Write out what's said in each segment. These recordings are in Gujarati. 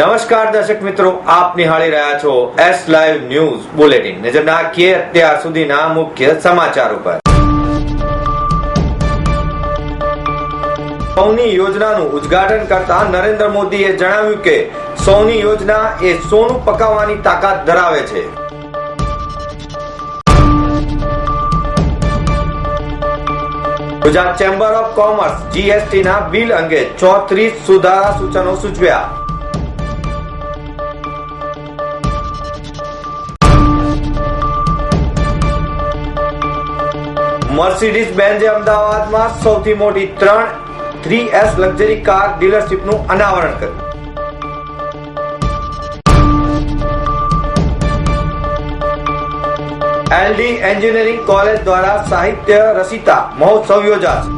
નમસ્કાર દર્શક મિત્રો, આપ નિહાળી રહ્યા છો એસ લાઈવ ન્યૂઝ બુલેટિન નજર નાખીએ અત્યાર સુધીના મુખ્ય સમાચારો પર. સૌની યોજનાનું ઉદ્ઘાટન કરતા નરેન્દ્ર મોદીએ જણાવ્યું કે સૌની યોજના એ સોનું પકાવવાની તાકાત ધરાવે છે. Gujarat chamber of commerce GST ના બિલ અંગે ચોત્રીસ સુધારા સૂચનો સૂચવ્યા. મર્સિડીઝ બેન્ઝે અમદાવાદમાં સૌથી મોટી ત્રણ થ્રી એસ લક્ઝરી કાર ડીલરશીપનું અનાવરણ કર્યું. એલડી એન્જિનિયરિંગ કોલેજ દ્વારા સાહિત્ય રસિતા મહોત્સવ યોજાશે.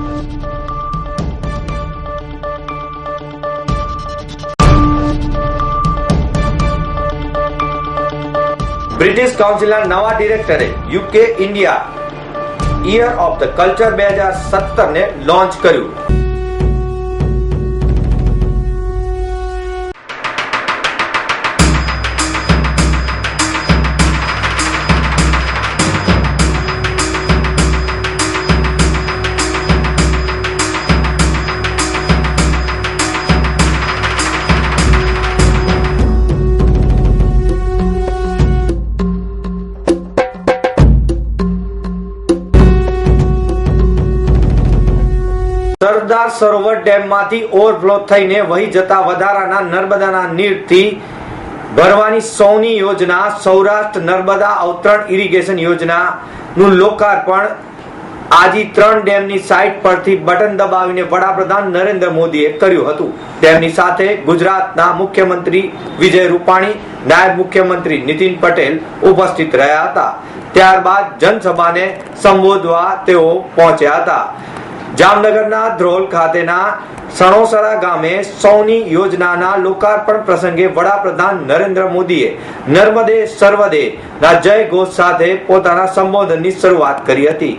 બ્રિટિશ કાઉન્સિલના નવા ડિરેક્ટરે UK India year of the culture બે હજાર સત્તર ને લોન્ચ કર્યું. સરદાર સરોવર ડેમમાંથી ઓવરફ્લો થઈને વહી જતા વધારાના નર્મદાના નીરથી ભરવાની સૌની યોજના, સૌરાષ્ટ્ર નર્મદા અવતરણ ઇરિગેશન યોજના નું લોકાર્પણ. આજી ત્રણ ડેમની સાઇટ પરથી બટન દબાવીને વડાપ્રધાન નરેન્દ્ર મોદીએ કર્યું હતું. તેમની સાથે ગુજરાતના મુખ્યમંત્રી વિજય રૂપાણી, નાયબ મુખ્યમંત્રી નીતિન પટેલ ઉપસ્થિત રહ્યા હતા. ત્યારબાદ જનસભાને સંબોધવા તેઓ પહોંચ્યા હતા. જામનગરના ધ્રોલ ખાતેના સણોસરા ગામે સૌની યોજનાના લોકાર્પણ પ્રસંગે વડાપ્રધાન નરેન્દ્ર મોદીએ નર્મદે સર્વદે ના જય ઘોષ સાથે પોતાના સંબોધનની શરૂઆત કરી હતી.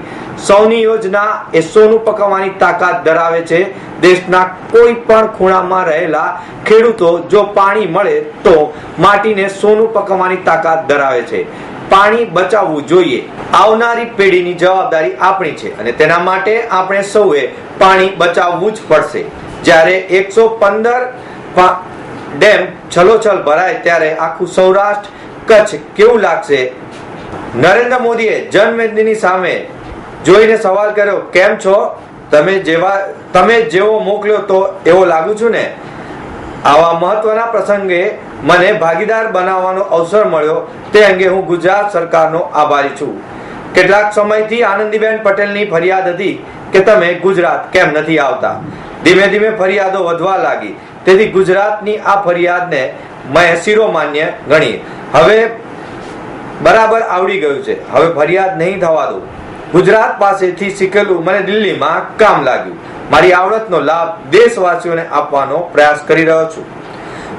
સૌની યોજના એ સોનું પકવવાની તાકાત ધરાવે છે. દેશના કોઈ પણ ખૂણામાં રહેલા ખેડૂતો જો પાણી મળે તો માટીને સોનું પકવવાની તાકાત ધરાવે છે. પાણી બચાવવું જોઈએ. આવનારી પેઢીની જવાબદારી આપણી છે અને તેના માટે આપણે સૌએ પાણી બચાવવું જ પડશે. જ્યારે એકસો પંદર ડેમ છલોછલ ભરાય ત્યારે આખું સૌરાષ્ટ્ર કચ્છ કેવું લાગશે? નરેન્દ્ર મોદીએ જનમેદનીની સામે જોઈને સવાલ કર્યો, કેમ છો? તમે જેવા, તમે જેવો મોકલ્યો તો એવો લાગુ છું ને? આવા મહત્વના પ્રસંગે મને ભાગીદાર બનાવવાનો અવસર મળ્યો. તે અંગે હું ગુજરાત સરકારનો આભારી છું. કેટલાક સમયથી આનંદીબેન પટેલની ફરિયાદ હતી કે તમે ગુજરાત કેમ નથી આવતા? ધીમે ધીમે ફરિયાદો વધવા લાગી. તેથી ગુજરાતની આ ફરિયાદને મેં શિરોમાન્ય ગણી હવે બરાબર આવડી ગયું છે. હવે ફરિયાદ નહીં થવા દઉં ગુજરાત પાસેથી શીખેલું મને દિલ્હીમાં કામ લાગ્યું. મારી આવડતનો લાભ દેશવાસીઓને આપવાનો પ્રયાસ કરી રહ્યો છું.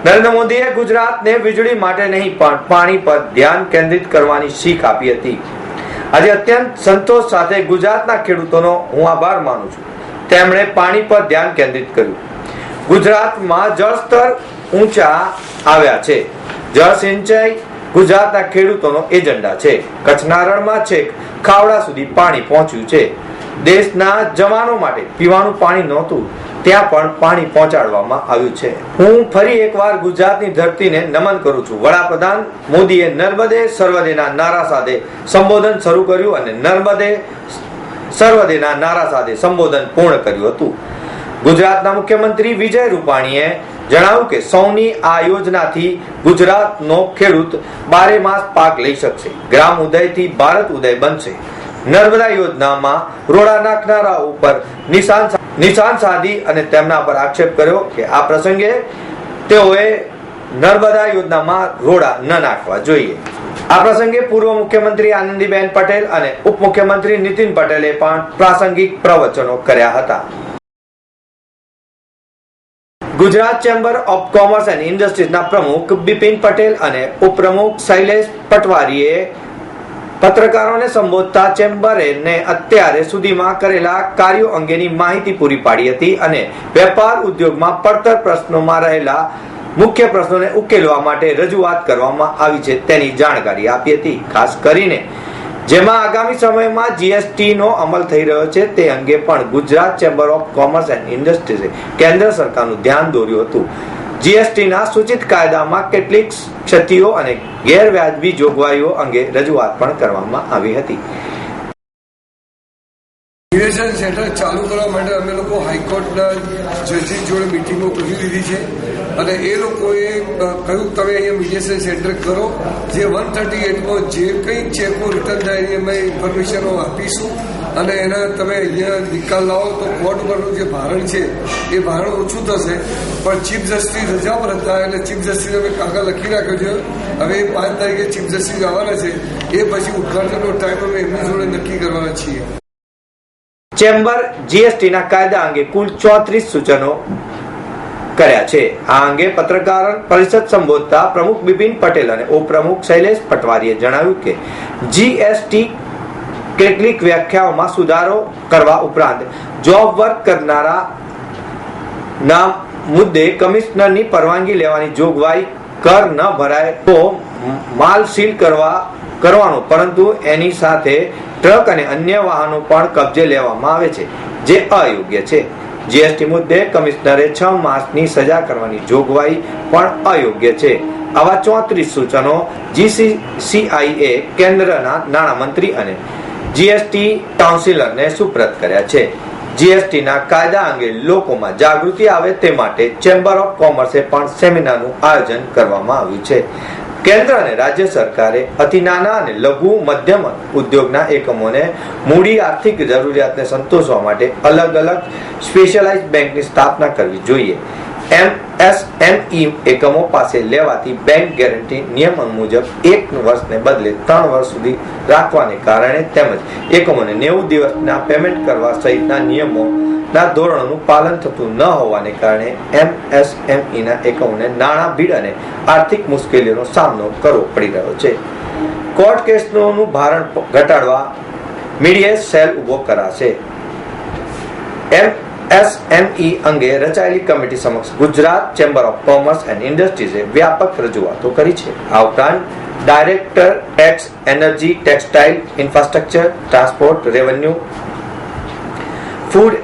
નરેન્દ્ર મોદીએ ગુજરાતને વીજળી માટે નહીં, પણ પાણી પર ધ્યાન કેન્દ્રિત કરવાની શીખ આપી હતી. આજે અત્યંત સંતોષ સાથે ગુજરાતના ખેડૂતોનો હું આભાર માનું છું. તેમણે પાણી પર ધ્યાન કેન્દ્રિત કર્યું. ગુજરાતમાં જળસ્તર ઊંચા આવ્યા છે. જળ સિંચાઈ ગુજરાતના ખેડૂતોનો એજન્ડા છે. કચ્છના રણમાં છેક ખાવડા સુધી પાણી પહોંચ્યું છે. દેશના જવાનો માટે પીવાનું પાણી નહોતું. ત્યાં પણ પાણી પહોંચાડવામાં આવ્યું છે. હું ફરી એકવાર ગુજરાતની ધરતીને નમન કરું છું. વડાપ્રધાન મોદીએ નર્મદે સર્વદેના નારા સાથે સંબોધન શરૂ કર્યું અને નર્મદે સર્વદેના નારા સાથે સંબોધન પૂર્ણ કર્યું હતું. ગુજરાતના મુખ્યમંત્રી વિજય રૂપાણીએ જણાવ્યું કે સૌની આ યોજનાથી ગુજરાતનો ખેડૂત બારે માસ પાક લઈ શકશે. ગ્રામ ઉદયથી ભારત ઉદય બનશે. નર્મદા યોજનામાં રોડા નાખનારા ઉપર નિશાન નિશાન સાધી અને તેમના પર આક્ષેપ કર્યો કે આ પ્રસંગે તેઓએ નર્મદા યોજનામાં રોડા ન નાખવા જોઈએ. આ પ્રસંગે પૂર્વ મુખ્યમંત્રી આનંદીબેન પટેલ અને ઉપમુખ્યમંત્રી નીતિન પટેલે પણ પ્રાસંગિક પ્રવચનો કર્યા હતા. Gujarat chamber of commerce and ઇન્ડસ્ટ્રીઝના પ્રમુખ બિપિન પટેલ અને ઉપપ્રમુખ શૈલેષ પટવારીએ પત્રકારોને સંબોધતા ચેમ્બરેને અત્યારે સુધીમાં કરેલા કાર્યો અંગેની માહિતી પૂરી પાડી હતી અને વેપાર ઉદ્યોગમાં પડતર પ્રશ્નોમાં રહેલા મુખ્ય પ્રશ્નોને ઉકેલવા માટે રજૂઆત કરવામાં આવી છે તેની જાણકારી આપી હતી. ખાસ કરીને જેમાં આગામી સમયમાં જીએસટી નો અમલ થઈ રહ્યો છે તે અંગે પણ Gujarat chamber of commerce and ઇન્ડસ્ટ્રીઝે કેન્દ્ર સરકારનું ધ્યાન દોર્યું હતું. જીએસટીના સૂચિત કાયદામાં કેટલીક ક્ષતિઓ અને ગેરવ્યાજબી જોગવાઈઓ અંગે રજૂઆત પણ કરવામાં આવી હતી. નિવેશન સેન્ટર ચાલુ કરવા માટે અમે લોકો હાઈકોર્ટના જજીસ જોડે મિટિંગો કરી લીધી છે. અને એ લોકોએ કહ્યું, તમે અહીંયા મીડિયેશન સેન્ટર કરો. જે વન થર્ટી એટમાં જે કંઈ ચેકો રિટર્ન થાય એની અમે ઇન્ફોર્મેશનો આપીશું. અને એના તમે અહીંયા નિકાલ લાવો તો કોર્ટ પરનું જે ભારણ છે, એ ભારણ ઓછું થશે. પણ ચીફ જસ્ટિસ રજા પર હતા એટલે ચીફ જસ્ટિસ અમે કાગળ લખી રાખ્યો છે. હવે પાંચ તારીખે ચીફ જસ્ટિસ આવવાના છે. એ પછી ઉદઘાટનનો ટાઈમ અમે એમની જોડે નક્કી કરવાના છીએ. ચેમ્બર જીએસટીના કાયદા અંગે કુલ ચોત્રીસ સૂચનો કર્યા છે. આ અંગે પત્રકાર પરિષદ સંબોધતા પ્રમુખ બિપિન પટેલ અને ઉપપ્રમુખ શૈલેષ પટવારીએ જણાવ્યું કે જીએસટી કેટલીક વ્યાખ્યાઓમાં સુધારો કરવા ઉપરાંત જોબ વર્ક કરનારા ના મુદ્દે કમિશનરની પરવાનગી લેવાની જોગવાઈ કર ન ભરાય તો માલ સીલ કરવા કરવાનો, પરંતુ એની સાથે ટ્રક અને અન્ય વાહનો પણ કબજે લેવામાં આવે છે, જે અયોગ્ય છે. જીએસટી મુદ્દે કમિશનરે છ માસની સજા કરવાની જોગવાઈ પણ અયોગ્ય છે. આવા ચોત્રીસ સૂચનો જીસીસીઆઈએ કેન્દ્રના નાણામંત્રી અને જીએસટી કાઉન્સિલરને સુપ્રત કર્યા છે. જીએસટીના કાયદા અંગે લોકોમાં જાગૃતિ આવે તે માટે ચેમ્બર ઓફ કોમર્સે પણ સેમિનારનું આયોજન કરવામાં આવ્યું છે. કેન્દ્ર અને રાજ્ય સરકારે અતિ નાના અને લઘુ મધ્યમ ઉદ્યોગના એકમોને મૂડી આર્થિક જરૂરિયાતને સંતોષવા માટે અલગ અલગ સ્પેશિયલાઇઝ બેંકની સ્થાપના કરવી જોઈએ. એમએસએમઈ એકમો પાસે લેવાતી બેંક ગેરંટી નિયમન મુજબ એક વર્ષને બદલે ત્રણ વર્ષ સુધી રાખવાને કારણે તેમજ એકમોને નેવું દિવસના પેમેન્ટ કરવા સહિતના નિયમો ના ધોરણોનું પાલન થતું ન હોવાને કારણે એમએસએમઈના એકમોને નાણાં, ભીડ અને આર્થિક મુશ્કેલીઓનો સામનો કરવો પડી રહ્યો છે. કોર્ટ કેસનું ભારણ ઘટાડવા મીડિયે સેલ ઊભો કરાશે. એમએસએમઈ અંગે રચાયેલી કમિટી સમક્ષ Gujarat chamber of commerce and ઇન્ડસ્ટ્રીઝે વ્યાપક રજૂઆતો કરી છે. આ ઉપરાંત director tax energy, textile, infrastructure, transport, revenue, food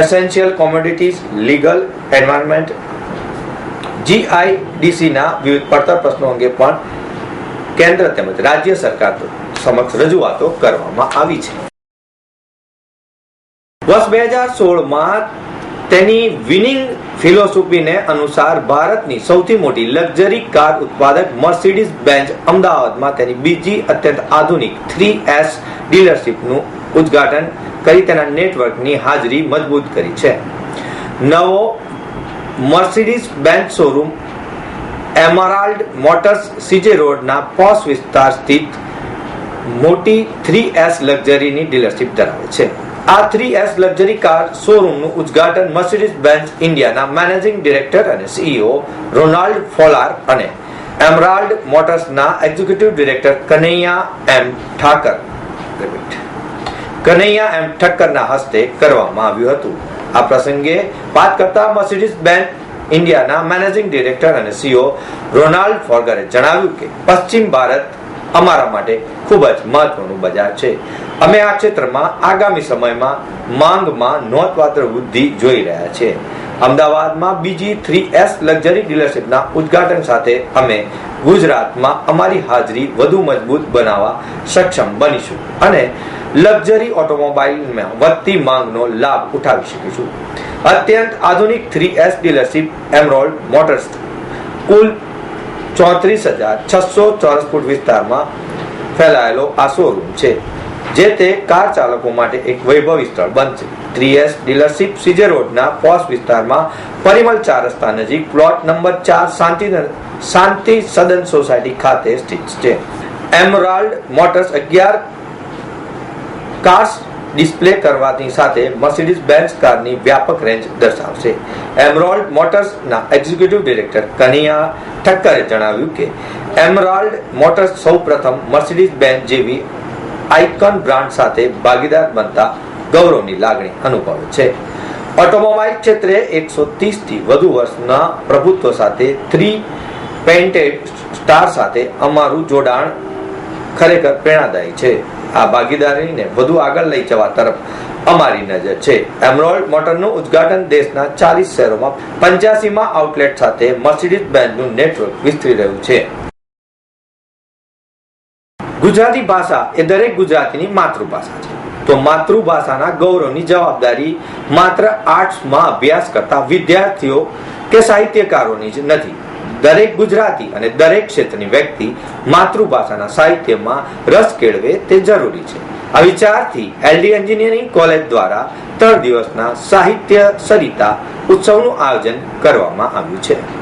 essential commodities, legal, environment, જીઆઈડીસીના વિવિધ પડતર પ્રશ્નો અંગે પણ કેન્દ્ર તેમજ રાજ્ય સરકાર સમક્ષ રજૂઆતો કરવામાં આવી છે. વર્ષ બે હજાર સોળમાં તેની વિનિંગ ફિલોસોફીને અનુસાર ભારતની સૌથી મોટી લક્ઝરી કાર ઉત્પાદક મર્સિડીઝ બેન્ચ અમદાવાદમાં તેની બીજી અત્યંત આધુનિક થ્રી એસ ડીલરશીપનું ઉદ્ઘાટન કરી તેના નેટવર્કની હાજરી મજબૂત કરી છે. નવો Mercedes Benz showroom Emerald Motors CJ રોડના પોસ વિસ્તાર સ્થિત મોટી થ્રી એસ લક્ઝરીની ડીલરશીપ ધરાવે છે. આ લક્ઝરી કાર શોરૂમનું ઉદ્ઘાટન મર્સિડીઝ બેન્ઝ ઇન્ડિયાના મેનેજિંગ ડિરેક્ટર અને સીઈઓ રોનાલ્ડ ફોલાર અને Emerald મોટર્સના executive director Kanaiya M Thakar. Kanaiya M ઠક્કરના હસ્તે કરવામાં આવ્યું હતું. આ પ્રસંગે વાત કરતા મર્સિડીઝ બેન્ઝ ઇન્ડિયાના મેનેજિંગ ડિરેક્ટર અને સીઓ રોનાલ્ડ ફોર્ગરે જણાવ્યું કે પશ્ચિમ ભારત અમારા માટે ખૂબ જ મહત્વનું બજાર છે. અમે આ ક્ષેત્રમાં આગામી સમયમાં માંગમાં નોંધપાત્ર વૃદ્ધિ જોઈ રહ્યા છે. અમદાવાદમાં બીજી થ્રી એસ લક્ઝરી ડીલરશીપના ઉદ્ઘાટન સાથે અમે ગુજરાતમાં અમારી હાજરી વધુ મજબૂત બનાવવા સક્ષમ બનીશું અને લક્ઝરી ઓટોમોબાઈલમાં વધતી માંગનો લાભ ઉઠાવી શકીશું. અત્યંત આધુનિક three S dealership Emerald Motors કુલ ચોત્રીસ હજાર છસો ચોરસ ફૂટ વિસ્તારમાં ફેલાયેલો આ શોરૂમ છે. જે તે કાર ચાલકો માટે એક વૈભવી સ્થળ બનશે. ત્રીએસ ડીલરશીપ સીજે રોડના પોસ વિસ્તારમાં પરિમલ ચાર રસ્તા નજીક પ્લોટ નંબર ચાર શાંતિ શાંતિ સદન સોસાયટી ખાતે સ્થિત છે. એમરાલ્ડ મોટર્સ અગિયાર કાર્સ ડિસ્પ્લે કરવાની સાથે મર્સિડીઝ બેન્ઝ કારની વ્યાપક રેન્જ દર્શાવશે. એમરોલ્ડ મોટર્સના એક્ઝિક્યુટિવ ડિરેક્ટર કનિયા ઠક્કરે જણાવ્યું કે એમરાલ્ડ મોટર્સ સૌપ્રથમ મર્સિડીઝ બેન્ચ જેવી આઇકન બ્રાન્ડ સાથે ભાગીદાર બનતા ગૌરવની લાગણી અનુભવે છે. ઓટોમોબાઈલ ક્ષેત્રે એકસો થી વધુ વર્ષના પ્રભુત્વ સાથે થ્રી પેન્ટેડ સ્ટાર સાથે અમારું જોડાણ ખરેખર પ્રેરણાદાયી છે. આ ભાગીદારીને વધુ આગળ લઈ જવા તરફ અમારી નજર છે. એમરોલ્ડ મોટરનું ઉદ્ઘાટન દેશના ચાલીસ શહેરોમાં પંચ્યાસીમાં આઉટલેટ સાથે મર્સિડીઝ બેન્ઝનું નેટવર્ક વિસ્તરી રહ્યું છે. ગુજરાતી ભાષા એ દરેક ગુજરાતીની માતૃભાષા છે. તો માતૃભાષાના ગૌરવની જવાબદારી માત્ર આર્ટ્સમાં અભ્યાસ કરતા વિદ્યાર્થીઓ કે સાહિત્યકારોની જ નથી. દરેક ગુજરાતી અને દરેક ક્ષેત્રની વ્યક્તિ માતૃભાષાના સાહિત્યમાં રસ કેળવે તે જરૂરી છે. આ વિચારથી એલડી એન્જિનિયરિંગ કોલેજ દ્વારા ત્રણ દિવસના સાહિત્ય સરિતા ઉત્સવનું આયોજન કરવામાં આવ્યું છે.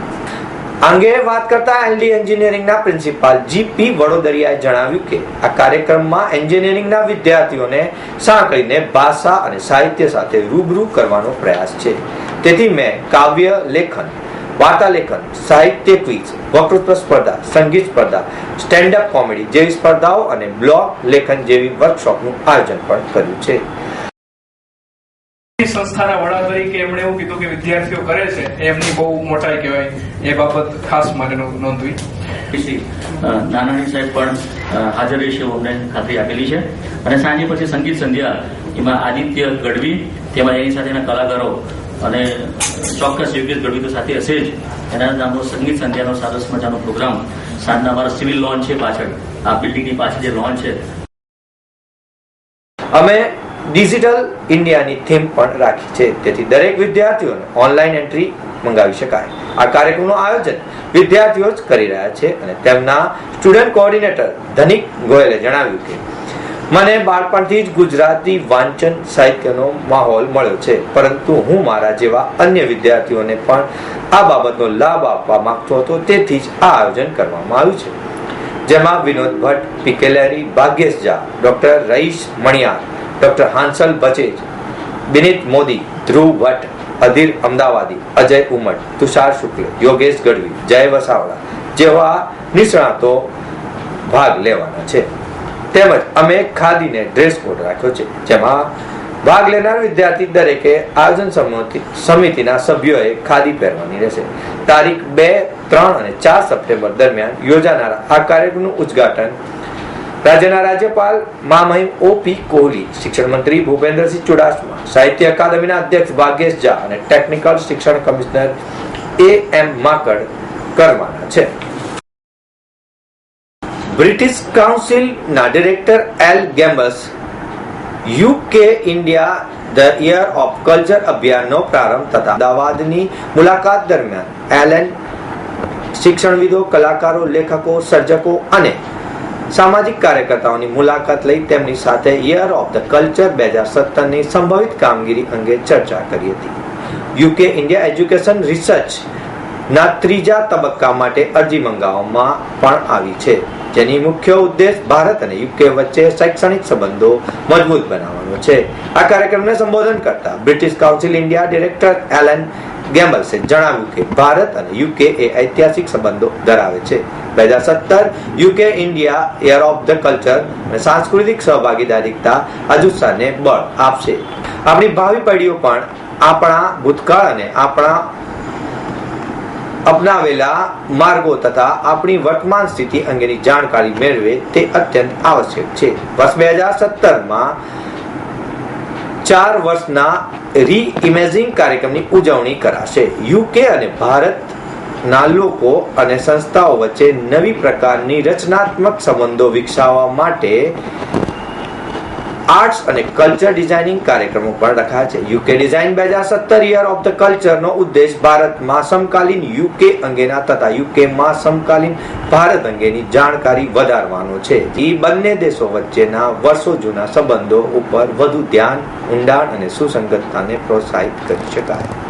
અંગે વાત કરતા એલડી એન્જિનિયરિંગના પ્રિન્સિપાલ જીપી વડોદરિયાએ જણાવ્યું કે આ કાર્યક્રમમાં એન્જિનિયરિંગના વિદ્યાર્થીઓને સાંકળીને ભાષા અને સાહિત્ય સાથે રૂબરૂ કરવાનો પ્રયાસ છે. તેથી મેં કાવ્ય લેખન, વાર્તાલેખન, સાહિત્ય ક્વિઝ, વક્તૃત્વ સ્પર્ધા, સંગીત સ્પર્ધા, સ્ટેન્ડ અપ કોમેડી જેવી સ્પર્ધાઓ અને બ્લોગ લેખન જેવી વર્કશોપનું આયોજન પણ કર્યું છે. સંસ્થાના વડા તરીકે એમણે એવું કીધું કે વિદ્યાર્થીઓ કરે છે એમની બહુ મોટાઈ કહેવાય. એ બાબત ખાસ મારે નોંધવી. નાનાણી સાહેબ પણ હાજર રહેશે એવું અમને ખાતરી આપેલી છે. અને સાંજે પછી સંગીત સંધ્યા એમાં આદિત્ય ગઢવી તેમાં એની સાથેના કલાકારો અને ચોક્કસ યોગેશ ગઢવી તો સાથે હશે જ. એના નામનો સંગીત સંધ્યાનો સરસ મજાનો પ્રોગ્રામ સાંજના અમારા સિવિલ લોન છે પાછળ. આ બિલ્ડિંગની પાછળ જે લોન છે. અમે ડિજિટલ ઇન્ડિયાની થીમ પણ રાખી છે. તેથી દરેક વિદ્યાર્થીઓને ઓનલાઈન એન્ટ્રી મંગાવી શકાય. આ કાર્યક્રમનું આયોજન વિદ્યાર્થીઓ જ કરી રહ્યા છે અને તેમના સ્ટુડન્ટ કોઓર્ડિનેટર ધનિક ગોયલે જણાવ્યું કે, મને બાળપણથી જ ગુજરાતી વાંચન સાહિત્યનો માહોલ મળ્યો છે, પરંતુ હું મારા જેવા અન્ય વિદ્યાર્થીઓને પણ આ બાબતનો લાભ આપવા માંગતો હતો. તેથી જ આ આયોજન કરવામાં આવ્યું છે. જેમાં વિનોદ ભટ્ટ પીકેલેરી ભાગ્યેશ ઝા, ડોક્ટર રઈશ મણિયાર ડોક્ટર હાંસલ બચેજ દિનિત મોદી, ધ્રુવ ભટ્ટ, અધીર અમદાવાદી, અજય ઉમટ તુષાર શુક્લ, યોગેશ ગઢવી, જય વસાવડા જેવા નિષ્ણાતો ભાગ લેવાના છે. તેમજ અમે ખાદીને ડ્રેસ કોડ રાખ્યો છે, જેમાં ભાગ લેનાર વિદ્યાર્થી દરેકે આયોજન સમિતિ- સમિતિના સભ્યોએ ખાદી પહેરવાની રહેશે. તારીખ બે, ત્રણ અને ચાર સપ્ટેમ્બર દરમિયાન યોજાનારા આ કાર્યક્રમનું ઉદ્ઘાટન રાજ્યના રાજ્યપાલ મહામહિમ ઓપી કોહલી, શિક્ષણ મંત્રી ભૂપેન્દ્રસિંહ ચુડાસમા, સાહિત્ય અકાદમીના અધ્યક્ષ ભાગેશ ઝા અને ટેકનિકલ શિક્ષણ કમિશનર એ એમ માકડ કરવાના છે. બ્રિટિશ કાઉન્સિલના director L ગેમ્બસ UK India the year of culture અભિયાનનો પ્રારંભ થતા અમદાવાદની મુલાકાત દરમિયાન એલએન શિક્ષણવિદો, કલાકારો, લેખકો, સર્જકો અને સામાજિક કાર્યકર્તાઓની મુલાકાત લઈ તેમની સાથે યર ઓફ ધ કલ્ચર બે હજાર સત્તરની સંભવિત કામગીરી અંગે ચર્ચા કરી હતી. યુકે ઇન્ડિયા એજ્યુકેશન રિસર્ચ ના ત્રીજા તબક્કા માટે અરજી મંગાવવામાં પણ આવી છે. જેની મુખ્ય ઉદ્દેશ ભારત અને યુકે વચ્ચે શૈક્ષણિક સંબંધો મજબૂત બનાવવાનો છે. આ કાર્યક્રમને સંબોધન કરતા British council India director Alan ગેમ્બલ્સે જણાવ્યું કે ભારત અને યુકે એ ઐતિહાસિક સંબંધો ધરાવે છે. બે હજાર સત્તર, UK India, year of the culture અને સાંસ્કૃતિક સહભાગીદારીતા આ જુસ્સાને બળ આપશે. આપણી ભાવિ પેઢીઓ પણ આપણા ભૂતકાળ અને આપણા અપનાવેલા માર્ગો તથા આપણી વર્તમાન સ્થિતિ અંગેની જાણકારી મેળવે તે અત્યંત આવશ્યક છે. વર્ષ બે હજાર સત્તરમાં ચાર વર્ષના રી ઇમેજિંગ કાર્યક્રમની ઉજવણી કરાશે. યુકે અને ભારતના લોકો અને સંસ્થાઓ વચ્ચે નવી પ્રકારની રચનાત્મક સંબંધો વિકસાવવા માટે આર્ટ્સ અને કલ્ચર ડિઝાઇનિંગ કાર્યક્રમો પણ રખાયા છે. યુકે ડિઝાઇન બે હજાર સત્તર યર ઓફ ધ કલ્ચરનો ઉદ્દેશ ભારતમાં સમકાલીન યુકે અંગેના તથા યુકેમાં સમકાલીન ભારત અંગેની જાણકારી વધારવાનો છે. એ બંને દેશો વચ્ચેના વર્ષો જૂના સંબંધો ઉપર વધુ ધ્યાન, ઊંડાણ અને સુસંગતતાને પ્રોત્સાહિત કરી શકાય.